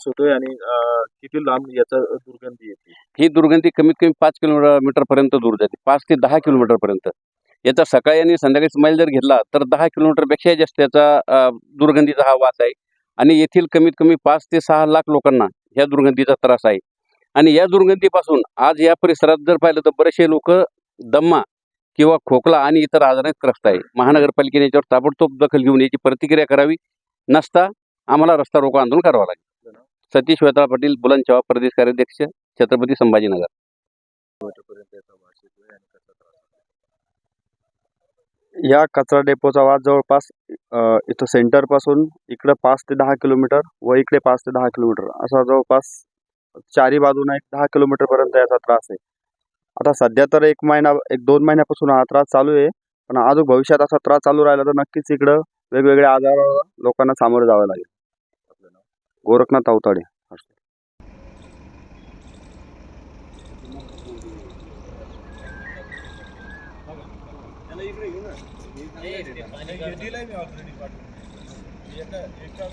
होतोय आणि किती लांब याचा दुर्गंधी येते? ही दुर्गंधी कमीत कमी पाच किलोमीटर पर्यंत दूर जाते. पाच ते दहा किलोमीटर पर्यंत. याचा सकाळी आणि संध्याकाळी स्माईल जर घेतला तर दहा किलोमीटरपेक्षा जास्त याचा दुर्गंधीचा हा वास आहे. आणि येथील कमीत कमी पाच ते सहा लाख लोकांना ह्या दुर्गंधीचा त्रास आहे. आणि या दुर्गंधीपासून आज या परिसरात जर पाहिलं तर बरेचसे लोक दम्मा किंवा खोकला आणि इतर आजाराने त्रस्त आहे. महानगरपालिकेने याच्यावर ताबडतोब दखल घेऊन याची प्रतिक्रिया करावी. नसता आम्हाला रस्ता रोको आंदोलन करावं लागेल. सतीश वेताळ पाटील बुलंदशहा प्रदेश कार्याध्यक्ष छत्रपती संभाजीनगर. या कचरा डेपोचा वाद जवळपास इथं सेंटरपासून इकडे पाच ते दहा किलोमीटर व इकडे पाच ते दहा किलोमीटर असा जवळपास चारी बाजूने एक दहा किलोमीटर पर्यंत याचा त्रास आहे. आता सध्या तर एक महिना एक दोन महिन्यापासून हा त्रास चालू आहे. पण अजून भविष्यात असा त्रास चालू राहिला तर नक्कीच इकडं वेगवेगळ्या आजार लोकांना सामोरं जावं लागेल. गोरखनाथ अवताडे. एका